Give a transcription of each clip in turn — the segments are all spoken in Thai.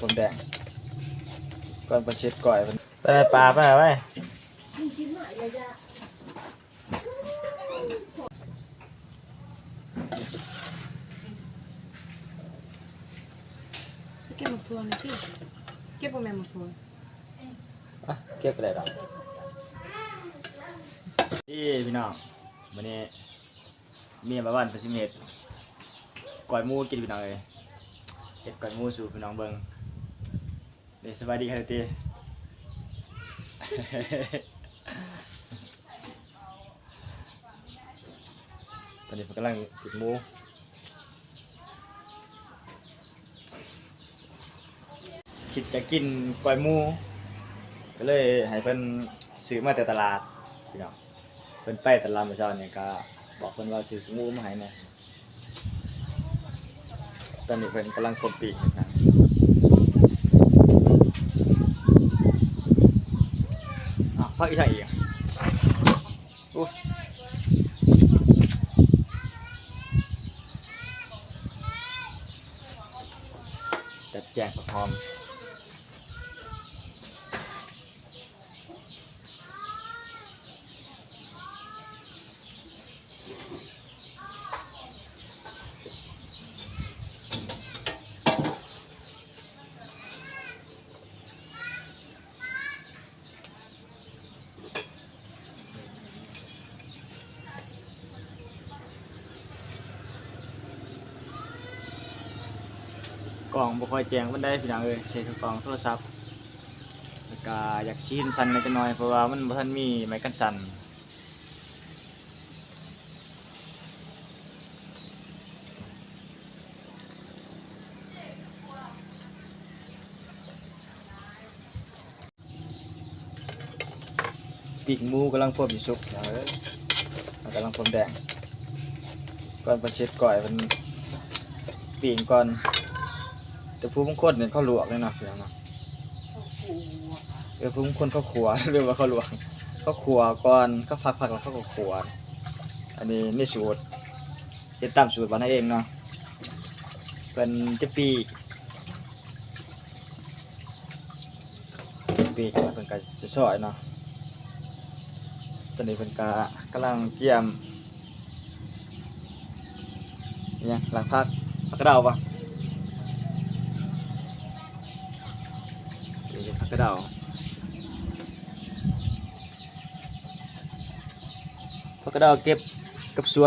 ผมแดงก่อนไปเช็ดก่อยเพิ่นไปไหนปลาไปไหนไปเก็บหมกพวงหน่อยสิเก็บโปรแมนหมกพวงอะเก็บไปได้ดอกนี่พี่น้องวันนี้เมียมาบ้านเพิ่นสิเฮ็ดก่อยหมูกินพี่น้องเลยเฮ็ดก่อยหมูสู่พี่น้องเบิ่ง เด้สบายดีครับติตอนนี้ผมกำลังปิดมูคิดจะกินกล้วยมูก็เลยให้เพิ่นซื้อมาแต่ตลาดพี่น้องเพิ่นไปตลาดเมื่อเช้านี่ก็บอกเพิ่นว่าซื้อมูมาให้แหน่ยตอนนี้เพิ่นกำลังกดปีกนะ อะพักอีกทางอีกอะอู้จัดแจงพร้อม ก ล่องบ่ค่อยแจ้งมันได้พี่น้องเอ้ยใช้แต่กล่องโทรศัพท์แล้วก็อยากชี้นสั่นหน่อยจักหน่อยเพราะว่ามันบ่ทันมีไม้กันสั่นปีกมูกำลังพวบอยู่สุกพี่น้ออมันกำลังพรมแดงก่อนเพิ่นเช็ดก่อยเพิ่นปีงก่อน แต่ผู้บางคนเนี่ยเขาลวกเลยเนาะพี่น้องเนาะเออผู้บางคนเขาขัวเรียกว่าเขาลวกเขาขัวก่อนเขาพักพักแล้วเขาก็ขัวอันนี้นี่สูตรเฮ็ดตามสูตรบ้านเราเองเนาะเป็นจะปีกปีกแล้วเป็นก็จะซอยเนาะตอนนี้เป็นกากำลังเกี่ยมอิหยังหลังพักพักกระเดาปะ เดี๋ยวจะพักกระเดาพักกระเดาเก็บกับสว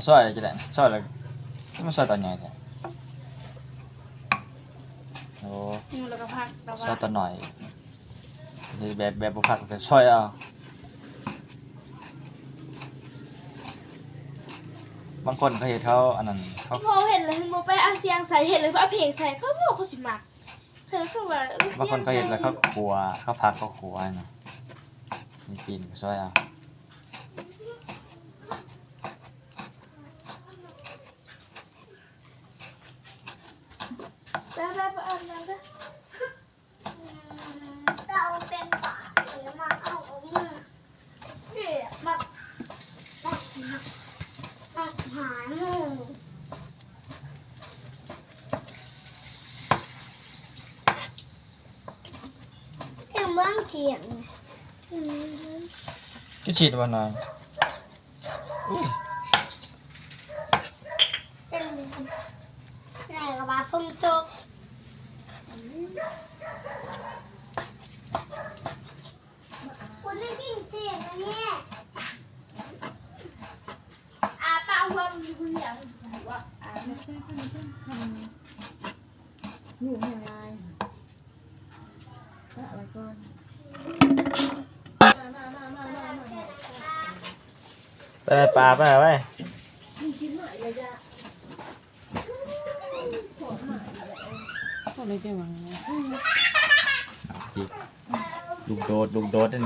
เอาซอยจะได้ซอยแล้วมันซอยตอนใหญ่แท้โอ้หมูแล้วก็พักแล้วซอว่ายตอนหน่อยนี่แบบแบบบุพักแบบซอยเอาบางคนเขาเห็นเขาอันนั้นเขาพอเห็นเลยโมไปเอาเสียงใส่เห็นเลยว่าเอาเพลงใส่เขาบอกเขาสิมักเธอคือว่าบางคนเขาเห็นแล้วเขาขัวเขาพักเขาขัวเนาะมีปีนซอยเอา ไปไปไป เราเป็นปากหรือมาเอาเอามือเดี๋ยวมามามาหาหนูเอ็มบ้างเขียนอืมก็ฉีดวันนั้น คุณรินเสียงะเนี่อาป้าว่ามีคุณยากว่าอาไนูหางไรอะไรก่อนมาาไปปลาไปไป เลยจ้ะวังนะอีกลูกโดดลูกโดดนี่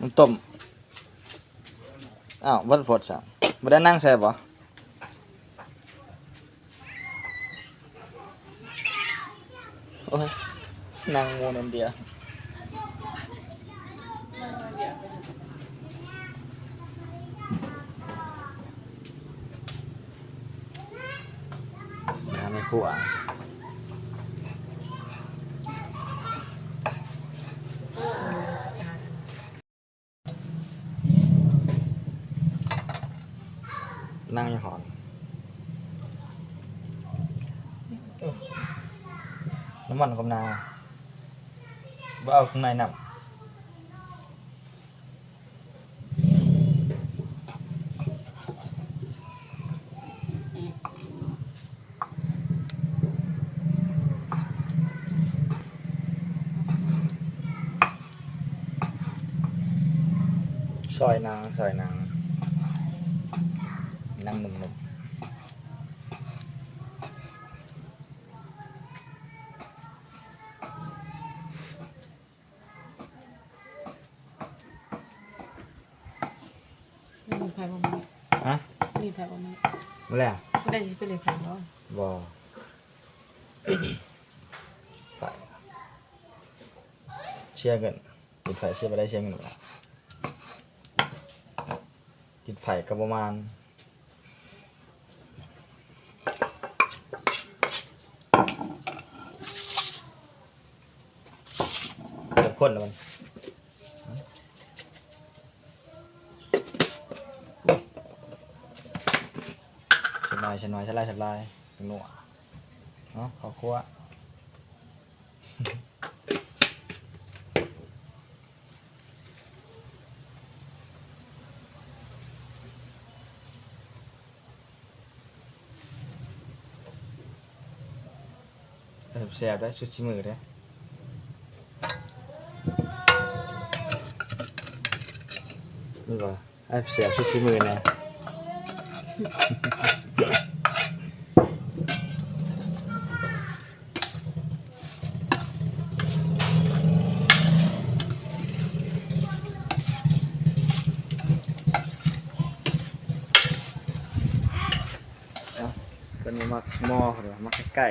มันต้มอ้าววัดฝดสั่งบ่ได้นั่งแซ่บบ่โอ้ยนั่งโมนันเดียว น้ำไม่ขั่วนั่งอยังหอ อ้าน้ำมันกับนาบ่เอาข้างในนำซอยนางซอยนางนั่งหนุ่มนี่มีใครบ้างไหมๆอะนี่ใครบ้างไหมมาแล้วไม่ได้ไปเลยใครบ้างบอไปเชียร์กันปิดไฟเชียร์ไปได้เชียร์กันหมดละ ปิดไฟก็ประมาณเกือบคนแล้วมันฉันลายฉันลายฉันลายฉันลายเป็นหนัวเนาะขอครัว แซ่บได้ชุดชิมือได้นี่ว่าไอ้แซ่บชุดชิมือนะเนาเป็นมักมอหรือมักใกล้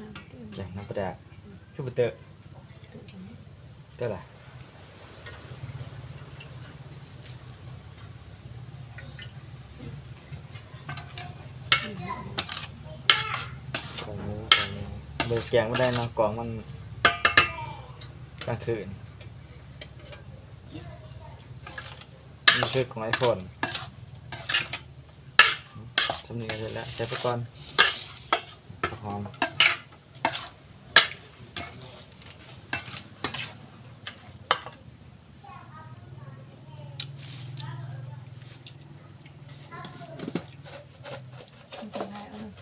น้ำเต็ม ๆแจงน้ำ ปลาแดกคือบุเตอร์เตอร์อะไรของหมูของหมูเบอร์แกงไม่ได้นะกล่องมันกลางคืนนี่คือของไอโฟนสำนีกันเสร็จแล้วใช้ไปก่อนหอม มันจะได้เอาเลย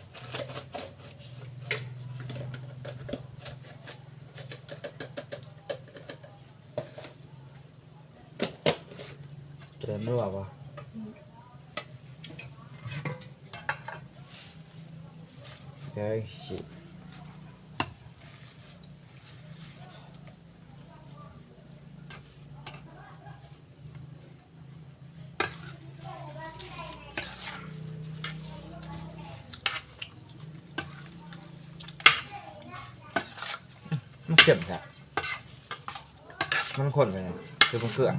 เกิน รั่วปะเฮ้ยชิมันเข็มจ้ะมันข้นไปเลยคือมันเกลือ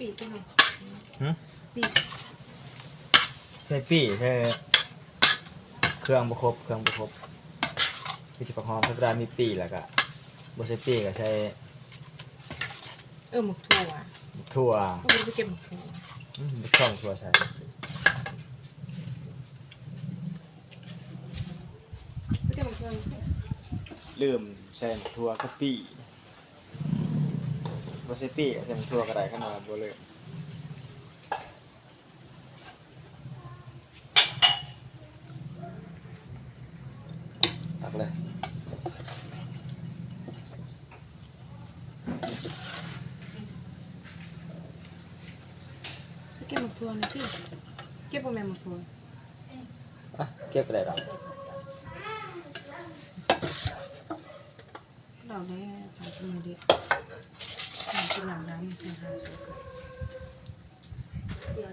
ปีกไปหน่อยหึปีกใช่ปี้ใช่เครื่องบ่ครบเครื่องบ่ครบมีสิผักหอมธรรมดามีปีแล้วก็บ่ใช่ปีก็ใช้เออหมกถั่วถั่วก็ไม่ได้ไปเก็บหมกถั่วอืมช่องถั่วใส่ไม่เก็บหมกถั่วลืมใส่ถั่วกับปี บ่ใช่ปีก็ใส่ถั่วก็ได้ขนาดบ่เลยตักเลยไม่เก็บหมกถั่วหน่อยสิเก็บโปรแมนหมกถั่วอะเก็บก็ได้ดอกเราได้ทำกินมาดิทำกินหลังร้านนะคะเดี๋ยว เดี๋ยว